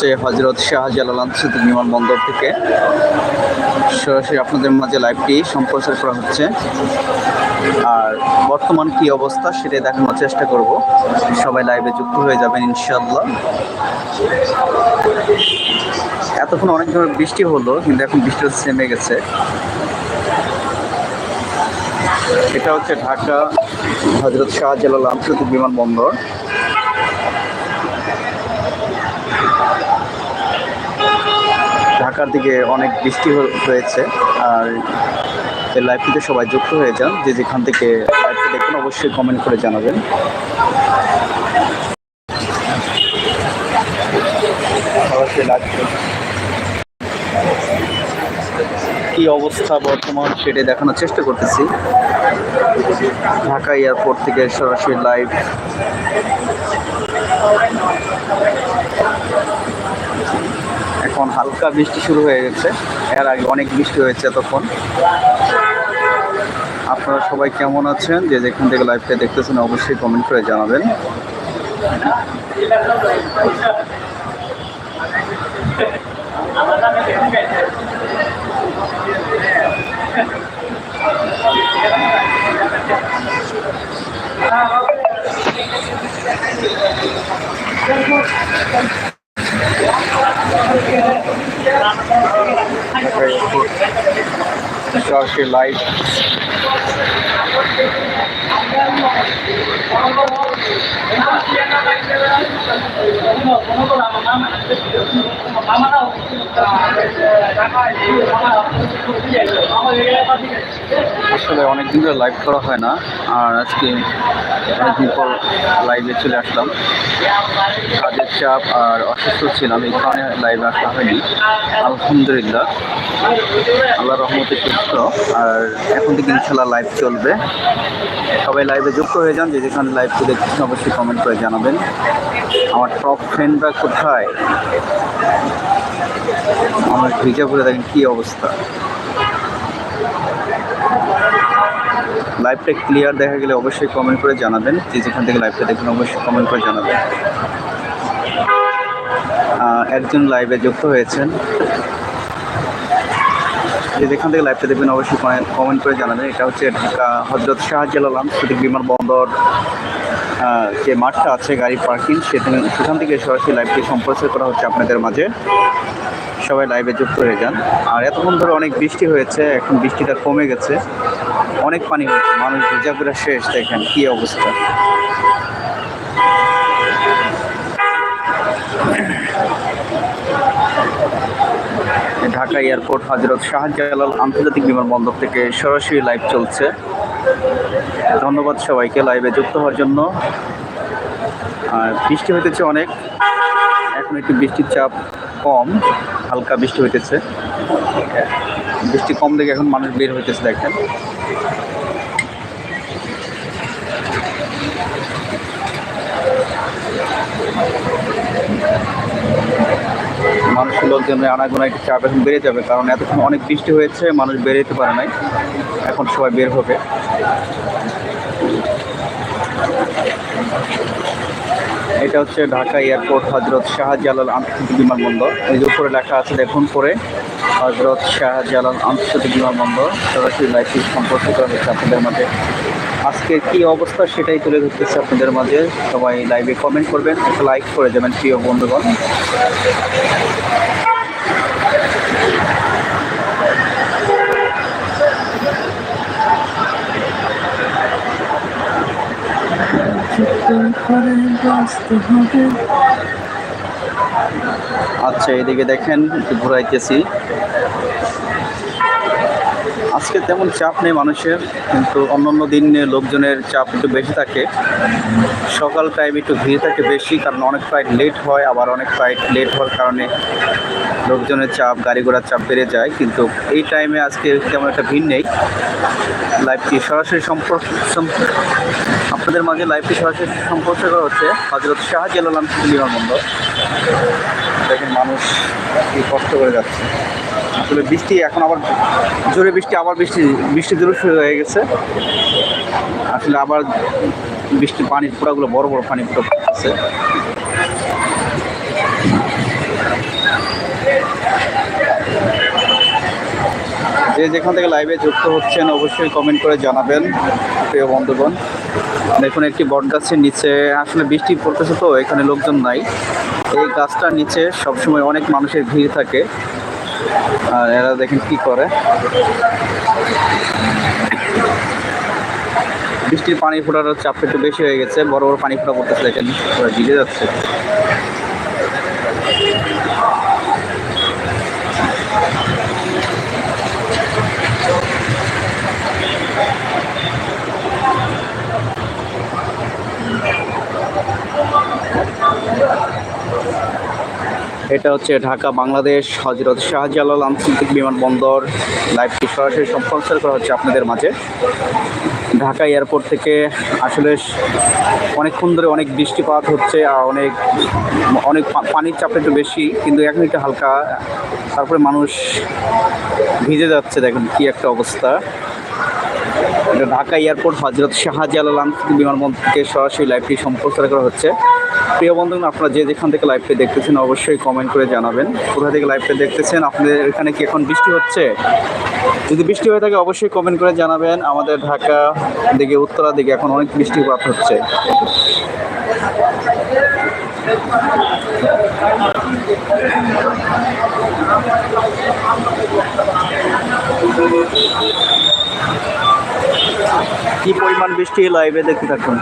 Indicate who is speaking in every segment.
Speaker 1: হচ্ছে হজরত শাহজালাল আন্তর্জাতিক বিমানবন্দর থেকে। সরাসরি আপনাদের মাঝে লাইভটি সম্প্রচার করা হচ্ছে। আর বর্তমান কি অবস্থা সেটাই দেখানোর চেষ্টা করব। সবাই লাইভে যুক্ত হয়ে যাবেন ইনশাল্লাহ এতক্ষণ অনেক ধরনের বৃষ্টি হলো, কিন্তু এখন বৃষ্টিটা থেমে গেছে। এটা হচ্ছে ঢাকা হজরত শাহজালাল আন্তর্জাতিক বিমানবন্দর। ঢাকার দিকে অনেক বৃষ্টি হয়েছে আর এই লাইভটিতে সবাই যুক্ত হয়ে যান। যে যেখান থেকে লাইভটি দেখুন অবশ্যই কমেন্ট করে জানাবেন। কি অবস্থা বর্তমান সেটা দেখানোর চেষ্টা করতেছি। ঢাকা এয়ারপোর্ট থেকে সরাসরি লাইভ এখন হালকা বৃষ্টি শুরু হয়ে গেছে। এর আগে অনেক বৃষ্টি হয়েছে তখন। আপনারা সবাই কেমন আছেন? যে যেখান থেকে লাইভটা দেখতেছেন, অবশ্যই কমেন্ট করে জানাবেন। সরাসরি লাইভ আসলে অনেকদিন ধরে লাইভ করা হয় না, আর আজকে অনেকদিন পর লাইভে চলে আসলাম। কাজের চাপ আর অসুস্থ ছিলাম, এই কারণে লাইভে আসা হয়নি। আলহামদুলিল্লাহ। আল্লাহ রহমতে সুস্থ, আর এখন থেকে ইনশাল্লাহ লাইভ চলবে। সবাই লাইভে যুক্ত হয়ে যান, যে যেখানে লাইভ দেখছেন অবশ্যই কমেন্ট করে জানাবেন। আমার টপ ফ্রেন্ডরা কোথায়? আমার ভিজা করে দেখেন কী অবস্থা। লাইভটা ক্লিয়ার দেখা গেলে অবশ্যই কমেন্ট করে জানাবেন। যে যেখান থেকে লাইভটা দেখবেন অবশ্যই কমেন্ট করে জানাবেন। একজন লাইভে যুক্ত হয়েছেন। যে যেখান থেকে লাইভটা দেখবেন, অবশ্যই কমেন্ট করে জানাবেন। এটা হচ্ছে ঢাকা হজরত শাহজালাল আন্তর্জাতিক বিমানবন্দর যে মাঠটা আছে গাড়ি পার্কিং, সেখানে সেখান থেকে সরাসরি লাইভটি সম্প্রচার করা হচ্ছে আপনাদের মাঝে। সবাই লাইভে যুক্ত হয়ে যান। আর এতক্ষণ ধরে অনেক বৃষ্টি হয়েছে, এখন বৃষ্টিটা কমে গেছে। অনেক পানি হয়েছে, মানুষ ভিজা করে শেষ, দেখেন কি অবস্থা। ঢাকা এয়ারপোর্ট হজরত শাহজালাল আন্তর্জাতিক বিমানবন্দর থেকে সরাসরি লাইভ চলছে। ধন্যবাদ সবাইকে লাইভে যুক্ত হওয়ার জন্য। আর বৃষ্টি হইতেছে অনেক। এখন একটু বৃষ্টির চাপ কম, হালকা বৃষ্টি হইতেছে। বৃষ্টি কম দেখে এখন মানুষ বের হইতেছে, দেখেন। মানুষের লোকজনের আনাগোনা একটু চাপ এখন বেড়ে যাবে, কারণ এতক্ষণ অনেক বৃষ্টি হয়েছে, মানুষ বের যেতে পারে নাই। এখন সবাই বের হবে। এটা হচ্ছে ঢাকা এয়ারপোর্ট হজরত শাহজালাল আন্তর্জাতিক বিমানবন্দর। এই যে উপরে লেখা আছে, দেখুন পরে হজরত শাহজালাল আন্তর্জাতিক বিমানবন্দর। সরাসরি লাইভটি সম্পর্কিত হচ্ছে আপনাদের মাঝে। আজকের কি অবস্থা সেটাই তুলে ধরতেছে আপনাদের মাঝে। সবাই লাইভে কমেন্ট করবেন, একটা লাইক করে যাবেন প্রিয় বন্ধুগণ। আচ্ছা এদিকে দেখেন ঘুরাইতেছি। আজকে তেমন চাপ নেই মানুষের, কিন্তু অন্যান্য দিনে লোকজনের চাপ একটু বেশি থাকে। সকাল টাইম একটু ভিড় থাকে বেশি, কারণ অনেক ফ্লাইট লেট হয়, আবার অনেক ফ্লাইট লেট হওয়ার কারণে লোকজনের চাপ, গাড়ি ঘোড়ার চাপ বেড়ে যায়। কিন্তু এই টাইমে আজকে তেমন একটা ভিড় নেই। লাইভটি সরাসরি সম্পর্ক, সম- আপনাদের মাঝে লাইভটি সরাসরি সম্পর্ক করা হচ্ছে? হজরত শাহজালাল বিমানবন্দর দেখেন মানুষ কি কষ্ট করে যাচ্ছে। আসলে বৃষ্টি, এখন আবার জোরে বৃষ্টি, আবার বৃষ্টি বৃষ্টি জোরে শুরু হয়ে গেছে। আসলে আবার বৃষ্টি পানির ফোটাগুলো বড় বড় পানির ফোটা আছে যে যেখান থেকে লাইভে যুক্ত হচ্ছেন, অবশ্যই কমেন্ট করে জানাবেন, প্রিয় বন্ধুগণ। দেখুন, একটি বট গাছের নিচে আসলে বৃষ্টি পড়তেছে তো, এখানে লোকজন নাই। এই গাছটার নিচে সবসময় অনেক মানুষের ভিড় থাকে। আর এরা দেখেন কি করে। বৃষ্টির পানি ফোটার চাপটা একটু বেশি হয়ে গেছে, বড় বড় পানি ফোটা করতেছে দেখেন ভিজে যাচ্ছে। এটা হচ্ছে ঢাকা, বাংলাদেশ, হজরত শাহজালাল আন্তর্জাতিক বিমানবন্দর। লাইভটি সরাসরি সম্প্রচার করা হচ্ছে আপনাদের মাঝে। ঢাকা এয়ারপোর্ট থেকে আসলে অনেকক্ষণ ধরে অনেক বৃষ্টিপাত হচ্ছে আর অনেক অনেক পানির চাপটা একটু বেশি, কিন্তু এখন একটু হালকা। তারপরে মানুষ ভিজে যাচ্ছে, দেখুন কি একটা অবস্থা। এটা ঢাকা এয়ারপোর্ট হজরত শাহজালাল বিমানবন্দর থেকে সরাসরি লাইভটি সম্প্রচার করা হচ্ছে। প্রিয় বন্ধুগণ, আপনারা যে যেখান থেকে লাইভটি দেখতেছেন, অবশ্যই কমেন্ট করে জানাবেন। কোথা থেকে লাইভটি দেখতেছেন, আপনাদের এখানে কি এখন বৃষ্টি হচ্ছে? যদি বৃষ্টি হয়ে থাকে, অবশ্যই কমেন্ট করে জানাবেন। আমাদের ঢাকা দিকে, উত্তরা দিকে এখন অনেক বৃষ্টিপাত হচ্ছে। কি পরিমাণ বৃষ্টি লাইভে দেখতে থাকুন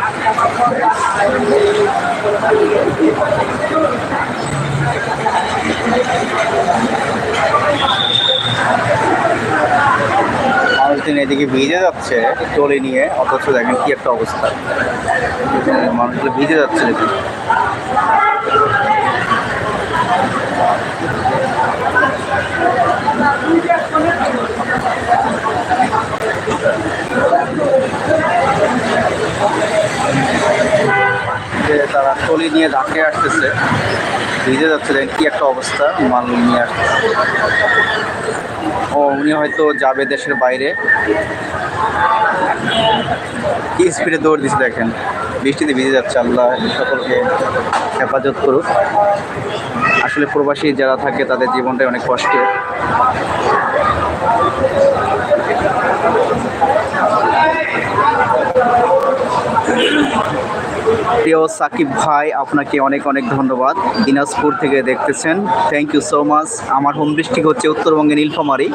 Speaker 1: মানুষজন এদিকে ভিজে যাচ্ছে টলি নিয়ে, অথচ দেখেন কি একটা অবস্থা। মানুষগুলো ভিজে যাচ্ছে দেখুন যে তারা টলি নিয়ে ঢাকে আসতেছে। ভিজে যাচ্ছে কি একটা অবস্থা, মাল নিয়ে ও, উনি হয়তো যাবে দেশের বাইরে। কি স্পিডে দৌড় দিচ্ছে দেখেন। বৃষ্টিতে ভিজে যাচ্ছে, আল্লাহ সকলকে হেফাজত করুক। আসলে প্রবাসী যারা থাকে, তাদের জীবনটাই অনেক কষ্টের। প্রিয় সাকিব ভাই, আপনাকে অনেক অনেক ধন্যবাদ। দিনাজপুর থেকে দেখতেছেন। থ্যাংক ইউ সো মাচ আমার হোম ডিস্ট্রিক্ট হচ্ছে উত্তরবঙ্গে নীলফামারী।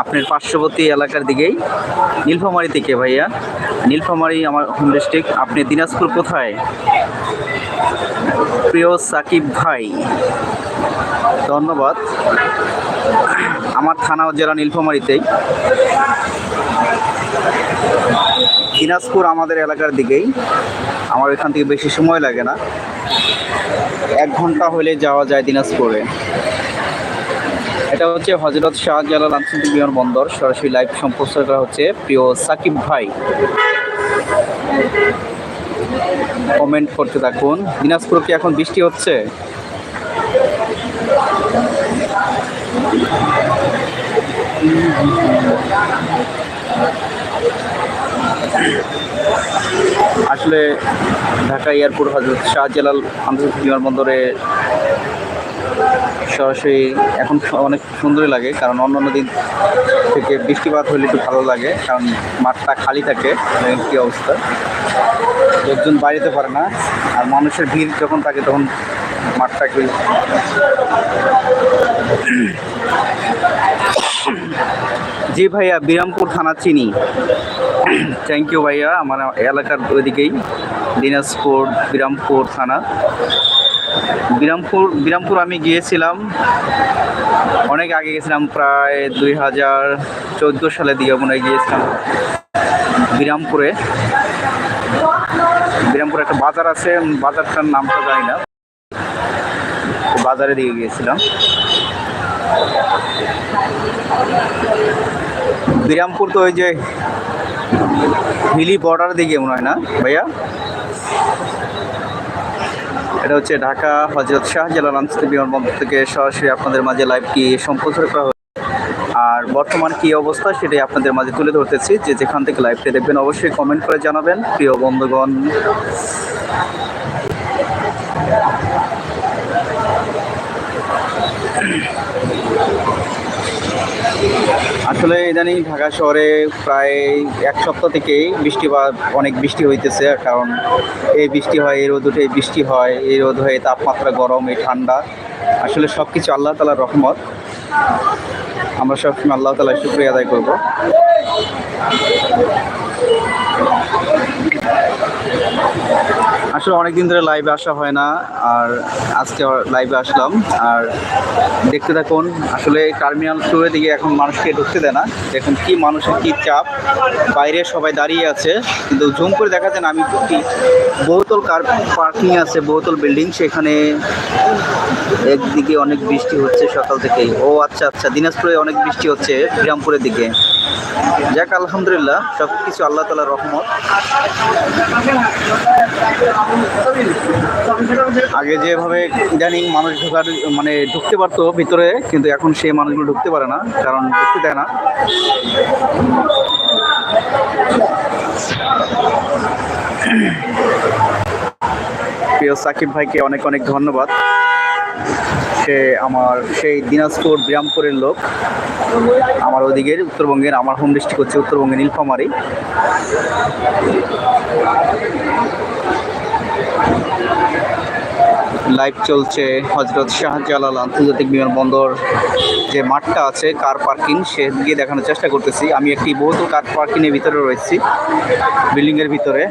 Speaker 1: আপনার পার্শ্ববর্তী এলাকার দিকেই। নীলফামারী থেকে ভাইয়া? নীলফামারী আমার হোম ডিস্ট্রিক্ট আপনি দিনাজপুর কোথায়? প্রিয় সাকিব ভাই, ধন্যবাদ। আমার থানা জেলা নীলফামারীতেই। দিনাজপুর আমাদের এলাকার দিকেই। আমার এখান থেকে বেশি সময় লাগে না। এক ঘণ্টা হলে যাওয়া যায় দিনাজপুরে। এটা হচ্ছে হজরত শাহজালাল আন্তর্জাতিক বিমানবন্দর সরাসরি লাইভ সম্প্রচার করা হচ্ছে প্রিয় সাকিব ভাই। কমেন্ট করতে থাকুন। দিনাজপুর কি এখন বৃষ্টি হচ্ছে? আসলে ঢাকা এয়ারপোর্ট হজরত শাহজালাল আন্তর্জাতিক বিমানবন্দরে সরাসরি এখন অনেক সুন্দরই লাগে, কারণ অন্যান্য দিন থেকে বৃষ্টিপাত হলে একটু ভালো লাগে, কারণ মাঠটা খালি থাকে কী অবস্থা। লোকজন বাড়িতে পারে না, আর মানুষের ভিড় যখন থাকে তখন মাঠটা একটু জি ভাইয়া, বিরামপুর থানা চিনি। থ্যাংক ইউ ভাইয়া। আমার এলাকার ওইদিকেই দিনাজপুর, বিরামপুর থানা। বিরামপুর বিরামপুর আমি গিয়েছিলাম অনেক আগে গেছিলাম প্রায় দুই হাজার চোদ্দ সালে দিয়ে মনে গিয়েছিলাম বিরামপুরে। বিরামপুরে একটা বাজার আছে, বাজারটার নামটা জানি না। বাজারে দিয়ে গিয়েছিলাম। বিরামপুর তো ওই যে হিলি বর্ডার দিকে মনে হয় না, ভাইয়া? এটা হচ্ছে ঢাকা হজরত শাহজালাল আন্তর্জাতিক বিমানবন্দর থেকে সরাসরি আপনাদের মাঝে লাইভটি সম্প্রচার করা হচ্ছে। আর বর্তমান কি অবস্থা সেটাই আপনাদের মাঝে তুলে ধরতেছি। যে যেখান থেকে লাইভটি দেখবেন অবশ্যই কমেন্ট করে জানাবেন। প্রিয় বন্ধুগণ আসলে ইদানিং ঢাকা শহরে প্রায় এক সপ্তাহ থেকেই বৃষ্টিপাত অনেক বৃষ্টি হইতেছে, কারণ এই বৃষ্টি হয়, এই রোদ উঠে বৃষ্টি হয়, এই রোদ হয়ে তাপমাত্রা গরম, এই ঠান্ডা। আসলে সব কিছু আল্লাহ তালার রহমত। আমরা সবসময় আল্লাহ তালার শুক্রিয়া আদায় করব। আসলে অনেকদিন ধরে লাইভে আসা হয় না, আর আজকে লাইভে আসলাম। আর দেখতে থাকুন, আসলে টার্মিনাল টুয়ের দিকে এখন মানুষকে ঢুকতে দেয় না। দেখুন কি মানুষের কি চাপ। বাইরে সবাই দাঁড়িয়ে আছে, কিন্তু জুম করে দেখা যায় আমি ঢুকি বহুতল কার পার্কিং আছে, বহুতল বিল্ডিং সেখানে একদিকে অনেক বৃষ্টি হচ্ছে সকাল থেকেই। ও আচ্ছা আচ্ছা দিনাজপুরে অনেক বৃষ্টি হচ্ছে বিরামপুরের দিকে। যাক, আলহামদুলিল্লাহ সব কিছু আল্লাহ তালার রহমত। আগে যেভাবে ইদানিং মানুষ ঢোকার মানে ঢুকতে পারতো ভিতরে, কিন্তু এখন সেই মানুষগুলো ঢুকতে পারে না, কারণ ঢুকতে দেয় না। প্রিয় সাকিব ভাইকে অনেক অনেক ধন্যবাদ। সে আমার, সেই দিনাজপুর বিরামপুরের লোক। আমার ওদিকের উত্তরবঙ্গের, আমার হোম ডিস্ট্রিক্ট হচ্ছে উত্তরবঙ্গের নীলফামারি। লাইভ চলছে হজরত শাহজালাল আন্তর্জাতিক বিমানবন্দর যে মাঠটা আছে কার পার্কিং সে গিয়ে দেখানোর চেষ্টা করতেছি। আমি একটি বহুতল কার পার্কিংয়ের ভিতরে রয়েছি বিল্ডিংয়ের ভিতরে।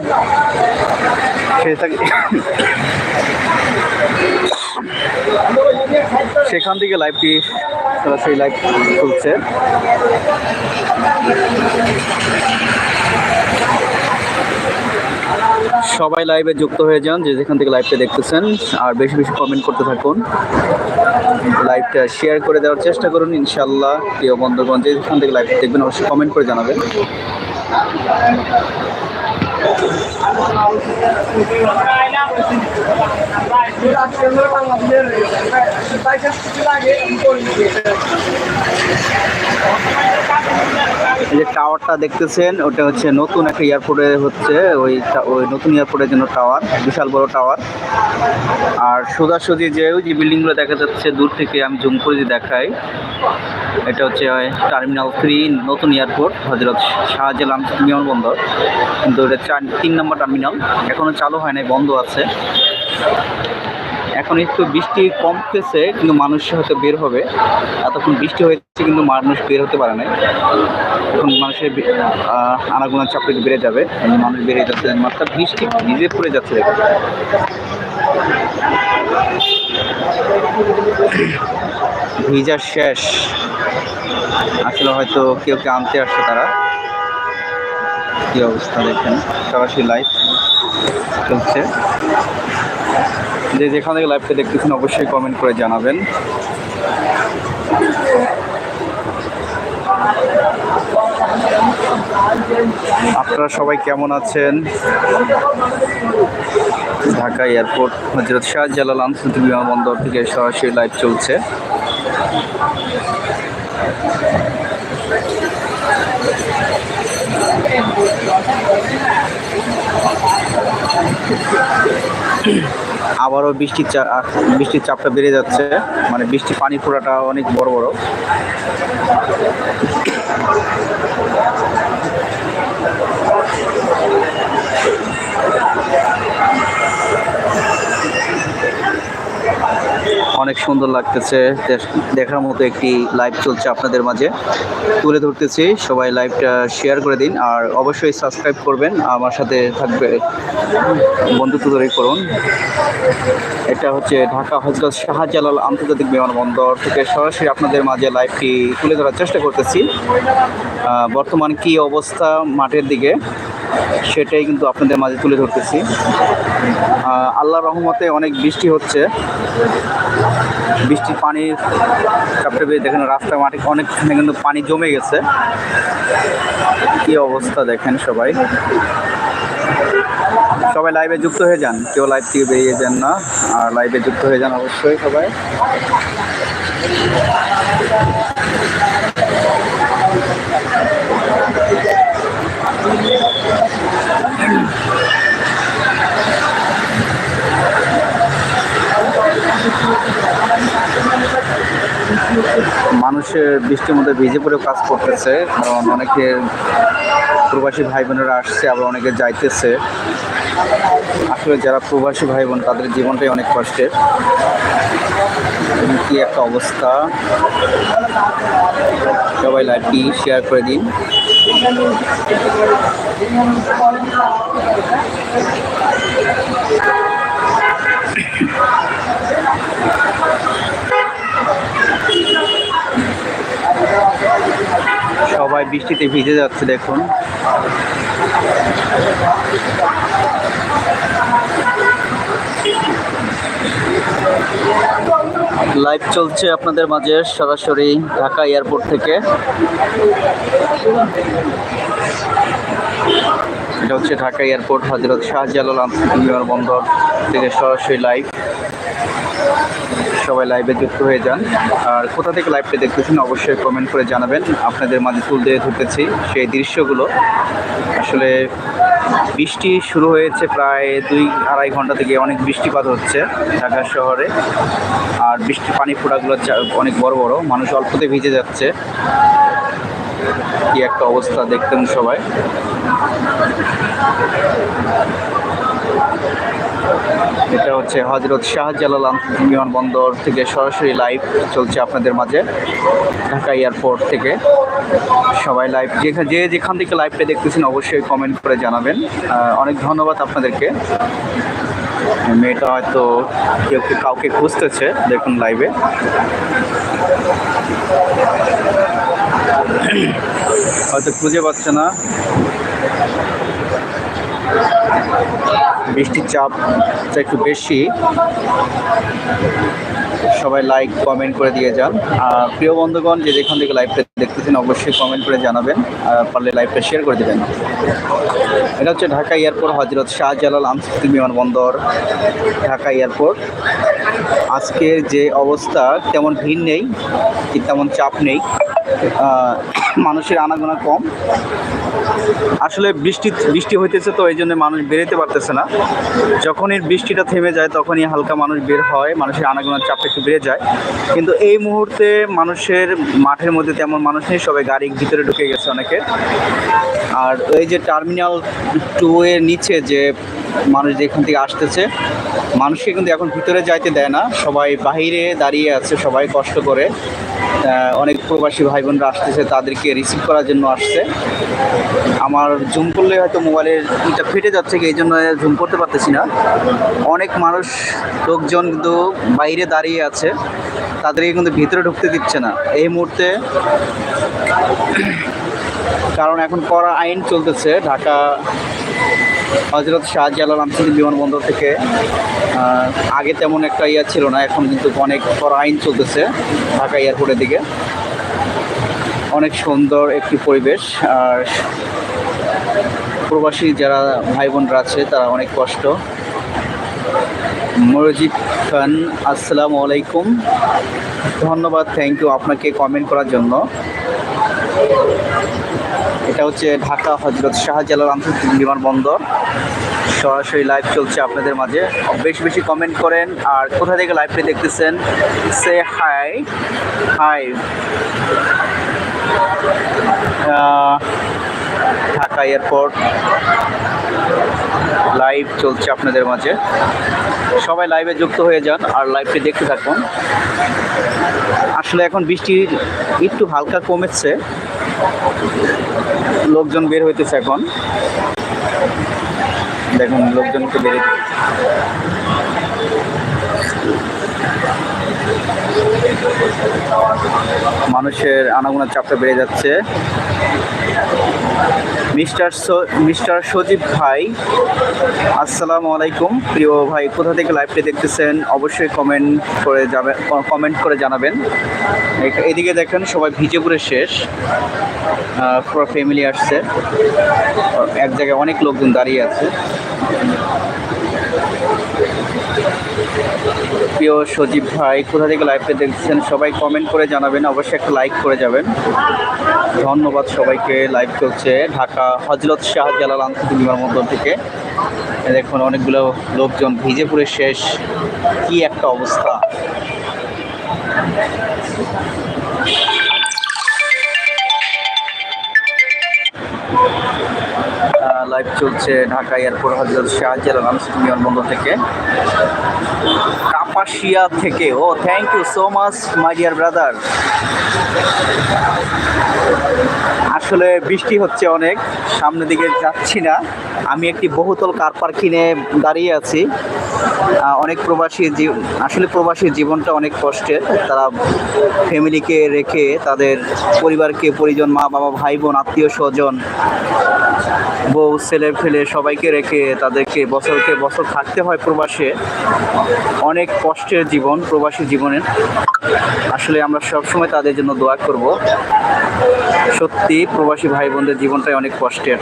Speaker 1: সেখান থেকে লাইভটি সরাসরি লাইভ চলছে সবাই লাইভে যুক্ত হয়ে যান, যে যেখান থেকে লাইভটা দেখতেছেন, আর বেশি বেশি কমেন্ট করতে থাকুন। লাইভটা শেয়ার করে দেওয়ার চেষ্টা করুন ইনশাল্লাহ প্রিয় বন্ধুগণ যেখান থেকে লাইভটা দেখবেন, অবশ্যই কমেন্ট করে জানাবেন। এই যে টাওয়ারটা দেখতেছেন, ওটা হচ্ছে নতুন একটা এয়ারপোর্টে হচ্ছে, ওই ওই নতুন এয়ারপোর্টের জন্য টাওয়ার, বিশাল বড় টাওয়ার। আর সোজাসুজি যে ওই যে বিল্ডিংগুলো দেখা যাচ্ছে, দূর থেকে আমি জুম করে যদি দেখাই, এটা হচ্ছে টার্মিনাল থ্রি, নতুন এয়ারপোর্ট, হজরত শাহজালাল বিমানবন্দর। কিন্তু এটা চার, তিন নম্বর টার্মিনাল এখনও চালু হয় নাই, বন্ধ আছে। এখন একটু বৃষ্টি কমতেছে কিন্তু মানুষ হয়তো বের হবে। এতক্ষণ বৃষ্টি হয়েছে কিন্তু মানুষ বের হতে পারে নাই। এখন মানুষের বি- আহ, আনাগোনার চাপ বেড়ে যাবে। মানুষ বেড়ে যাচ্ছে মাত্রা বৃষ্টি ভিজে পড়ে যাচ্ছে ভিজা শেষ। আসলে হয়তো কেউ কেউ আনতে আসছে তারা। কি অবস্থা দেখেন? সরাসরি লাইভ চলছে। যে যেখান থেকে লাইভটা দেখতেছেন, অবশ্যই কমেন্ট করে জানাবেন। আপনারা সবাই কেমন আছেন? ঢাকা এয়ারপোর্ট, হজরত শাহজালাল আন্তর্জাতিক বিমানবন্দর থেকে সরাসরি লাইভ চলছে। আবারও বৃষ্টির চা বৃষ্টির চাপটা বেড়ে যাচ্ছে। মানে বৃষ্টি পানি ফোড়াটা অনেক বড় বড়। অনেক সুন্দর লাগতেছে। দেখ- দেখার মতো একটি লাইভ চলছে আপনাদের মাঝে। তুলে ধরতেছি, সবাই লাইভটা শেয়ার করে দিন। আর অবশ্যই সাবস্ক্রাইব করবেন। আমার সাথে থাকবে বন্ধুত্ব ধরে করুন। এটা হচ্ছে ঢাকা হজরত শাহজালাল আন্তর্জাতিক বিমানবন্দর থেকে সরাসরি আপনাদের মাঝে লাইভটি তুলে ধরার চেষ্টা করতেছি। বর্তমান কি অবস্থা মাঠের দিকে সেটাই কিন্তু আপনাদের মাঝে তুলে ধরতেছি। আল্লাহ রহমতে অনেক বৃষ্টি হচ্ছে। বৃষ্টির পানির চাপটা দেখেন রাস্তা মাঠে অনেকখানে কিন্তু পানি জমে গেছে। কি অবস্থা দেখেন সবাই। সবাই লাইভে যুক্ত হয়ে যান। কেউ লাইভ থেকে বেরিয়ে যান না। আর লাইভে যুক্ত হয়ে যান অবশ্যই সবাই। মানুষের বৃষ্টির মধ্যে ভিজে পড়ে কাজ করতেছে। কারণ অনেকের প্রবাসী ভাই বোনেরা আসছে, আবার অনেকে যাইতেছে। আসলে যারা প্রবাসী ভাই বোন তাদের জীবনটাই অনেক কষ্টের। কি একটা অবস্থা। সবাই লাইভটি শেয়ার করে দিন। সবাই বৃষ্টিতে ভিজে যাচ্ছে, দেখুন। লাইভ চলছে আপনাদের মাঝে সরাসরি ঢাকা এয়ারপোর্ট থেকে। এটা হচ্ছে ঢাকা এয়ারপোর্ট, হজরত শাহজালাল আন্তর্জাতিক বিমানবন্দর থেকে সরাসরি লাইভ সবাই লাইভে যুক্ত হয়ে যান। আর কোথা থেকে লাইভটা দেখতেছেন অবশ্যই কমেন্ট করে জানাবেন। আপনাদের মাঝে তুল দিয়ে ধরতেছি সেই দৃশ্যগুলো। আসলে বৃষ্টি শুরু হয়েছে প্রায় দুই আড়াই ঘণ্টা থেকে অনেক বৃষ্টিপাত হচ্ছে ঢাকা শহরে। আর বৃষ্টির পানি ফোটাগুলো অনেক বড় বড়, মানুষ অল্পতে ভিজে যাচ্ছে। কি একটা অবস্থা দেখতেন সবাই। এটা হচ্ছে হজরত শাহজালাল আন্তর্জাতিক বিমানবন্দর থেকে সরাসরি লাইভ চলছে আপনাদের মাঝে, ঢাকা এয়ারপোর্ট থেকে। সবাই লাইভ যেখানে যে যেখান থেকে লাইভটা দেখতেছেন অবশ্যই কমেন্ট করে জানাবেন। অনেক ধন্যবাদ আপনাদেরকে। মেয়েটা হয়তো কেউ কেউ কাউকে খুঁজতেছে, দেখুন লাইভে হয়তো খুঁজে পাচ্ছে না। বৃষ্টির চাপটা একটু বেশি। সবাই লাইক কমেন্ট করে দিয়ে যান। আর প্রিয় বন্ধুগণ, যে যেখান থেকে লাইভটা দেখতেছেন, অবশ্যই কমেন্ট করে জানাবেন, আর পারলে লাইভটা শেয়ার করে দেবেন। এটা হচ্ছে ঢাকা এয়ারপোর্ট হজরত শাহজালাল আন্তর্জাতিক বিমানবন্দর, ঢাকা এয়ারপোর্ট আজকের যে অবস্থা, তেমন ভিড় নেই, কি তেমন চাপ নেই। মানুষের আনাগোনা কম। আসলে বৃষ্টি বৃষ্টি হইতেছে তো, এই জন্য মানুষ বেরোতে পারতেছে না। যখনই বৃষ্টিটা থেমে যায়, তখনই হালকা মানুষ বের হয়, মানুষের আনাগোনার চাপটা একটু বেড়ে যায়। কিন্তু এই মুহূর্তে মানুষের মাঠের মধ্যে তেমন মানুষ নেই সবাই গাড়ির ভিতরে ঢুকে গেছে অনেকে। আর ওই যে টার্মিনাল টু এর নিচে যে মানুষ যেখান থেকে আসতেছে, মানুষকে কিন্তু এখন ভিতরে যাইতে দেয় না। সবাই বাহিরে দাঁড়িয়ে আছে, সবাই কষ্ট করে। অনেক প্রবাসী ভাই বোনরা আসতেছে, তাদেরকে রিসিভ করার জন্য আসছে। আমার জুম করলে হয়তো মোবাইলের ইটা ফেটে যাচ্ছে, এই জন্য জুম করতে পারতেছি না। অনেক মানুষ, লোকজন কিন্তু বাইরে দাঁড়িয়ে আছে। তাদেরকে কিন্তু ভিতরে ঢুকতে দিচ্ছে না। এই মুহূর্তে কারণ এখন কড়া আইন চলতেছে, ঢাকা হজরত শাহজালাল আন্তর্জাতিক বিমানবন্দর থেকে আগে তেমন একটা ইয়া ছিল না, এখন কিন্তু অনেক কড়া আইন চলতেছে ঢাকা এয়ারপোর্টের দিকে। অনেক সুন্দর একটি পরিবেশ, আর প্রবাসী যারা ভাই বোনরা আছে, তারা অনেক কষ্ট। মরজিদ খান, আসসালামু আলাইকুম। ধন্যবাদ থ্যাংক ইউ আপনাকে কমেন্ট করার জন্য। এটা হচ্ছে ঢাকা হজরত শাহজালাল আন্তর্জাতিক বিমানবন্দর। সরাসরি লাইভ চলছে আপনাদের মাঝে। বেশি বেশি কমেন্ট করেন আর কোথা থেকে লাইভটি দেখতেছেন সে hi hi Dhaka airport live চলছে আপনাদের মাঝে। সবাই লাইভে যুক্ত হয়ে যান আর লাইভটি দেখতে থাকুন। আসলে এখন বৃষ্টি একটু হালকা কমেছে। লোকজন বের হইতেছে এখন। দেখুন লোকজনকে বের মানুষের আনাগোনার চাপটা বেড়ে যাচ্ছে। মিস্টার মিস্টার সজীব ভাই, আসসালামু আলাইকুম। প্রিয় ভাই, কোথা থেকে লাইভটি দেখতেছেন? অবশ্যই কমেন্ট করে যাবে কমেন্ট করে জানাবেন। এদিকে দেখেন, সবাই ভিজে পুরে শেষ পুরো ফ্যামিলি আসছে। এক জায়গায় অনেক লোকজন দাঁড়িয়ে আছে। প্রিয় সজীব ভাই, কোথা থেকে লাইভটা দেখছেন সবাই কমেন্ট করে জানাবেন, অবশ্যই একটা লাইক করে যাবেন। ধন্যবাদ সবাইকে লাইভ চলছে ঢাকা, হজরত শাহজালাল আন্তর্জাতিক বিমানবন্দর থেকে। দেখুন, অনেকগুলো লোকজন ভিজে পুরে শেষ, কি একটা অবস্থা। লাইভ চলছে ঢাকা এয়ারপোর্ট হজরত শাহজালাল আন্তর্জাতিক বিমানবন্দর থেকে। কাপাসিয়া থেকে। ও thank you so much my dear brother আসলে বৃষ্টি হচ্ছে অনেক, সামনের দিকে যাচ্ছি না। আমি একটি বহুতল কার পার্কিংয়ে দাঁড়িয়ে আছি। অনেক প্রবাসী আসলে প্রবাসীর জীবনটা অনেক কষ্টের। তারা ফ্যামিলিকে রেখে তাদের পরিবারকে, পরিজন মা বাবা ভাই বোন আত্মীয় স্বজন বউ ছেলে ফেলে সবাইকে রেখে তাদেরকে বছরকে বছর থাকতে হয় প্রবাসে। অনেক কষ্টের জীবন, প্রবাসী জীবনের। আসলে আমরা সবসময় তাদের জন্য দোয়া করব। সত্যি, প্রবাসী ভাই বোনদের জীবনটাই অনেক কষ্টের।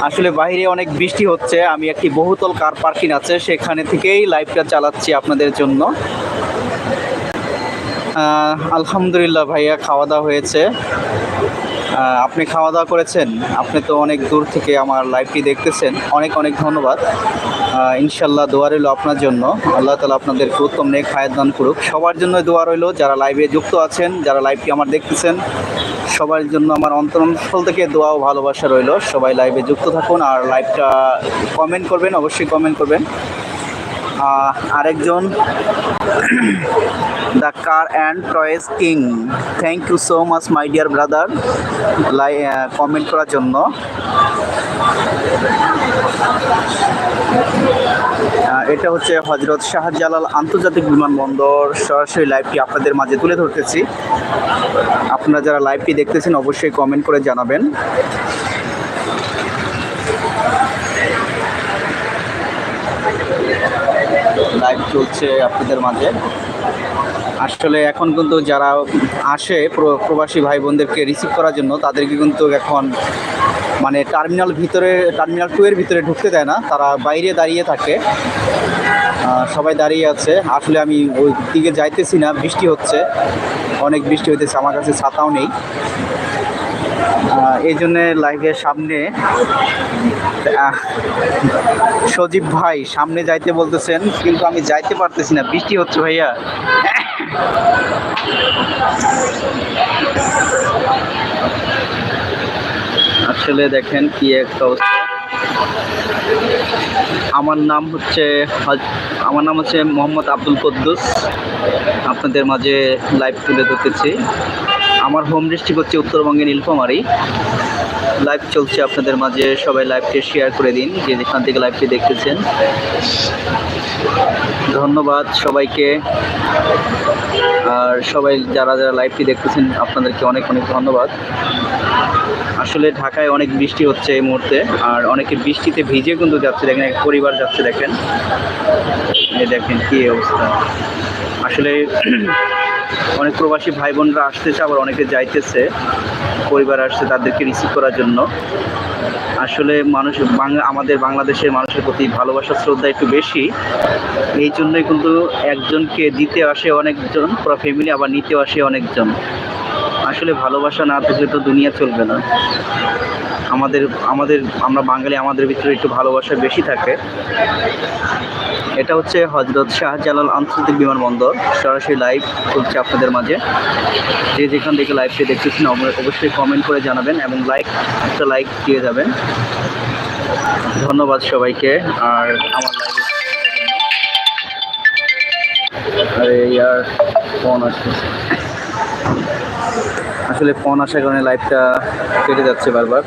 Speaker 1: আসলে বাইরে অনেক বৃষ্টি হচ্ছে। আমি একটি বহুতল কার পার্কিং আছে, সেখানে থেকেই লাইভটা চালাচ্ছি আপনাদের জন্য। আলহামদুলিল্লাহ ভাইয়া খাওয়া দাওয়া হয়েছে। আপনি খাওয়া দাওয়া করেছেন, আপনি তো অনেক দূর থেকে আমার লাইভটি দেখতেছেন। অনেক অনেক ধন্যবাদ। ইনশাল্লাহ দোয়া রইল আপনার জন্য। আল্লাহ তালা আপনাদেরকে উত্তম নেক হায়াত দান করুক। সবার জন্য দোয়া রইল। যারা লাইভে যুক্ত আছেন, যারা লাইভটি আমার দেখতেছেন, সবার জন্য আমার অন্তরস্থল থেকে দোয়া ও ভালোবাসা রইল। সবাই লাইভে যুক্ত থাকুন আর লাইভটা কমেন্ট করবেন, অবশ্যই কমেন্ট করবেন। আরেকজন the car and toys king thank you so much my dear brother lie comment করার জন্য। এটা হচ্ছে হজরত শাহজালাল আন্তর্জাতিক বিমানবন্দর। সরাসরি লাইভটি আপনাদের মাঝে তুলে ধরতেছি। আপনারা যারা লাইভটি দেখতেছেন, অবশ্যই কমেন্ট করে জানাবেন। লাইভ চলছে আপনাদের মাঝে। আসলে এখন কিন্তু যারা আসে প্র- প্রবাসী ভাই বোনদেরকে রিসিভ করার জন্য, তাদেরকে কিন্তু এখন মানে টার্মিনাল ভিতরে টার্মিনাল টু এর ভিতরে ঢুকতে দেয় না। তারা বাইরে দাঁড়িয়ে থাকে। সবাই দাঁড়িয়ে আছে। আসলে আমি ওই দিকে যাইতেছি না। বৃষ্টি হচ্ছে। অনেক বৃষ্টি হইতেছে। আমার কাছে ছাতাও নেই। এই জন্যে লাইভের সামনে সজীব ভাই সামনে যাইতে বলতেছেন, কিন্তু আমি যাইতে পারতেছি না। বৃষ্টি হচ্ছে ভাইয়া। আসলে দেখেন কি একটা অবস্থা। আমার নাম হচ্ছে আমার নাম হচ্ছে মোহাম্মদ আব্দুল কদ্দুস। আপনাদের মাঝে লাইভ তুলে ধরতেছি। আমার হোম ডিস্ট্রিক্ট হচ্ছে উত্তরবঙ্গের নীলফামারি। লাইভ চলছে আপনাদের মাঝে, সবাই লাইভটি শেয়ার করে দিন, যে যেখান থেকে লাইভটি দেখতেছেন। ধন্যবাদ সবাইকে। আর সবাই যারা যারা লাইভটি দেখতেছেন, আপনাদেরকে অনেক অনেক ধন্যবাদ। আসলে ঢাকায় অনেক বৃষ্টি হচ্ছে এই মুহূর্তে, আর অনেকে বৃষ্টিতে ভিজে কিন্তু যাচ্ছে, দেখেন এক পরিবার যাচ্ছে দেখেন। দেখেন কী অবস্থা। আসলে অনেক প্রবাসী ভাই বোনরা আসতেছে, আবার অনেকে যাইতেছে, পরিবার আসছে তাদেরকে রিসিভ করার জন্য। আসলে মানুষ আমাদের বাংলাদেশের মানুষের প্রতি ভালোবাসা, শ্রদ্ধা একটু বেশি। এই জন্যই কিন্তু একজনকে দিতে আসে অনেকজন, পুরো ফ্যামিলি আবার নিতে আসে অনেকজন। আসলে ভালোবাসা না থাকলে তো দুনিয়া চলবে না। আমাদের আমাদের আমরা বাঙালি আমাদের ভিতরে একটু ভালোবাসা বেশি থাকে। এটা হচ্ছে হজরত শাহজালাল আন্তর্জাতিক বিমানবন্দর। সরাসরি লাইভ চলছে আপনাদের মাঝে। যে যেখান থেকে লাইভটি দেখতেছেন, অব- অবশ্যই কমেন্ট করে জানাবেন এবং লাইক একটা লাইক দিয়ে যাবেন। ধন্যবাদ সবাইকে। আর আমার লাইভে আরে ইয়ার ফোন আসলে ফোন আসার কারণে লাইভটা কেটে যাচ্ছে বারবার।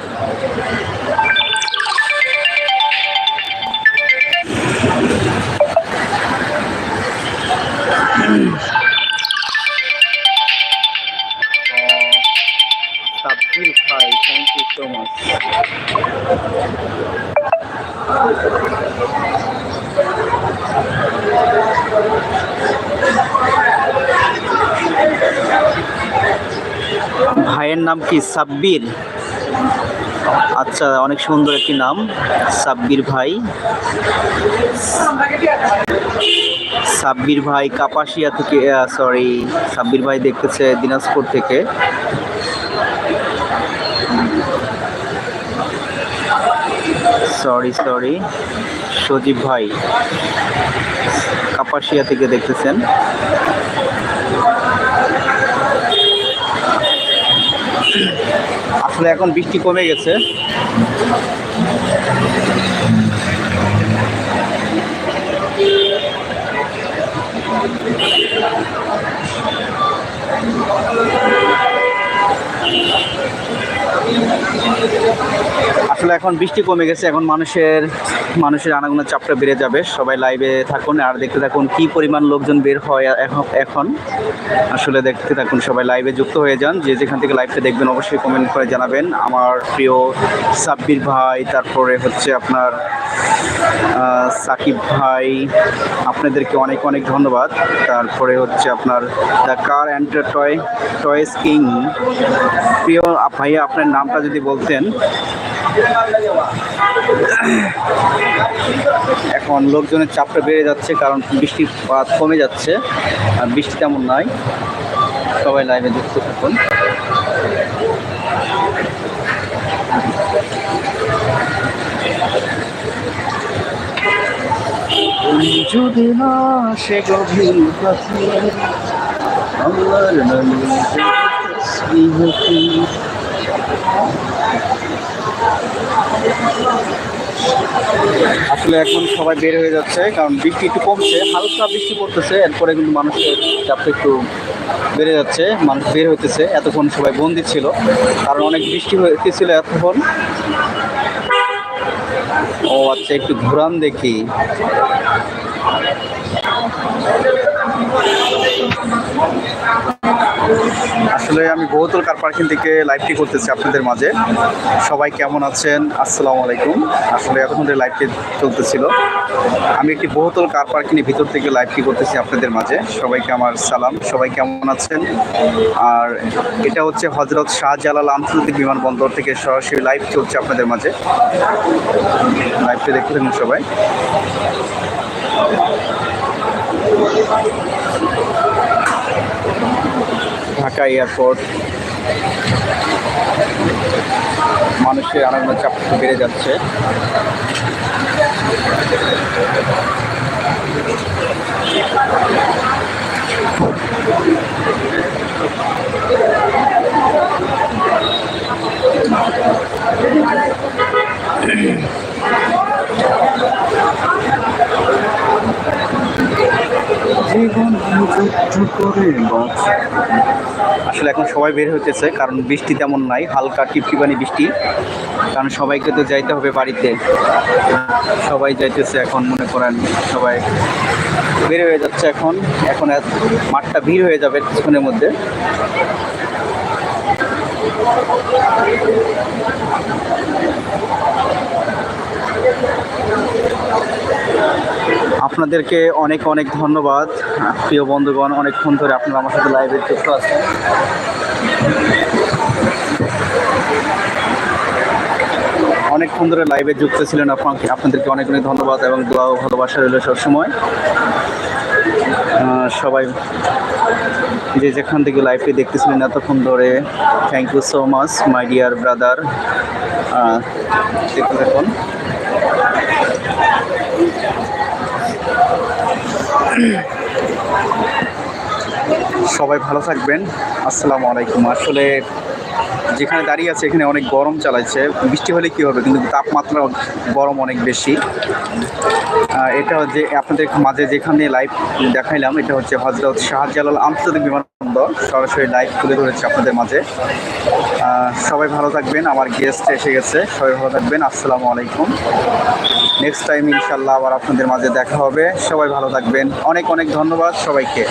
Speaker 1: ভাইয়ের নাম কি? সাব্বির। আচ্ছা অনেক সুন্দর একটি নাম, সাব্বির ভাই। সাব্বির ভাই কাপাসিয়া থেকে সরি সাব্বির ভাই দেখতেছে দিনাজপুর থেকে। সরি সরি সজীব ভাই কাপাসিয়া থেকে দেখতেছেন। আসলে এখন বৃষ্টি কমে গেছে। আসলে এখন বৃষ্টি কমে গেছে, এখন মানুষের মানুষের আনাগোনার চাপটা বেড়ে যাবে। সবাই লাইভে থাকুন আর দেখতে থাকুন কি পরিমাণ লোকজন বের হয় এখন। আসলে দেখতে থাকুন, সবাই লাইভে যুক্ত হয়ে যান। যে যেখান থেকে লাইভটা দেখবেন অবশ্যই কমেন্ট করে জানাবেন। আমার প্রিয় সাব্বির ভাই, তারপরে হচ্ছে আপনার সাকিব ভাই, আপনাদেরকে অনেক অনেক ধন্যবাদ। তারপরে হচ্ছে আপনার the car and toy, toys king. প্রিয় ভাইয়া, আপনার নামটা যদি বলতেন। এখন লোকজনের চাপটা বেড়ে যাচ্ছে, কারণ বৃষ্টিপাত কমে যাচ্ছে, আর বৃষ্টি তেমন নাই। সবাই লাইভে যুক্ত থাকুন। যদি না সে গভীর নামে। আসলে এখন সবাই বের হয়ে যাচ্ছে, কারণ বৃষ্টি একটু কমছে, হালকা বৃষ্টি পড়তেছে, এরপরে কিন্তু মানুষের চাপটা একটু বেড়ে যাচ্ছে, মানুষ বের হইতেছে, এতক্ষণ সবাই বন্দি ছিল, কারণ অনেক বৃষ্টি হইতেছিল এতক্ষণ ও আচ্ছা একটু ঘুরান দেখি। আসলে আমি বহুতল কার পার্কিং থেকে লাইভটি করতেছি আপনাদের মাঝে। সবাই কেমন আছেন? আসসালামু আলাইকুম। আসলে এতক্ষণ ধরে লাইভটি চলতেছিল। আমি একটি বহুতল কার পার্কিংয়ের ভিতর থেকে লাইভটি করতেছি আপনাদের মাঝে। সবাইকে আমার সালাম। সবাই কেমন আছেন? আর এটা হচ্ছে হজরত শাহজালাল আন্তর্জাতিক বিমানবন্দর থেকে সরাসরি লাইভ চলছে আপনাদের মাঝে। লাইভটি দেখতে থাকুন সবাই। ঢাকা এয়ারপোর্ট। মানুষের আনন্দ চাপ বেড়ে যাচ্ছে। আসলে এখন সবাই বের হইতেছে, কারণ বৃষ্টি তেমন নাই, হালকা টিপটিপানি বৃষ্টি। কারণ সবাইকে তো যাইতে হবে বাড়িতে। সবাই যাইতেছে এখন, মনে করেন সবাই বের হয়ে যাচ্ছে এখন। এখন মাঠটা ভিড় হয়ে যাবে কিছুক্ষণের মধ্যে। আপনাদেরকে অনেক অনেক ধন্যবাদ। প্রিয় বন্ধুগণ, অনেকক্ষণ ধরে আপনারা আমার সাথে লাইভে যুক্ত আছেন। অনেকক্ষণ ধরে লাইভে যুক্ত ছিলেন আপনাকে আপনাদেরকে অনেক অনেক ধন্যবাদ এবং দোয়া ও ভালোবাসা রইল সবসময়। সবাই যে যেখান থেকে লাইভটি দেখতেছিলেন এতক্ষণ ধরে thank you so much my dear brother দেখুন দেখুন। সবাই ভালো থাকবেন। আসসালামু আলাইকুম। আসলে যেখানে দাঁড়িয়ে আছে, এখানে অনেক গরম চালাচ্ছে। বৃষ্টি হলে কি হবে? কিন্তু তাপমাত্রা গরম অনেক বেশি। এটা যে আপনাদের মাঝে যেখানে লাইভ দেখাইলাম, এটা হচ্ছে হজরত শাহজালাল আন্তর্জাতিক বিমানবন্দর সরাসরি লাইভ তুলে ধরেছি আপনাদের মাঝে। সবাই ভালো থাকবেন, আমার গেস্ট এসে গেছে, সবাই ভালো থাকবেন, আসসালামু আলাইকুম। নেক্সট টাইম ইনশাল্লাহ আবার আপনাদের মাঝে দেখা হবে, সবাই ভালো থাকবেন। অনেক অনেক ধন্যবাদ সবাইকে।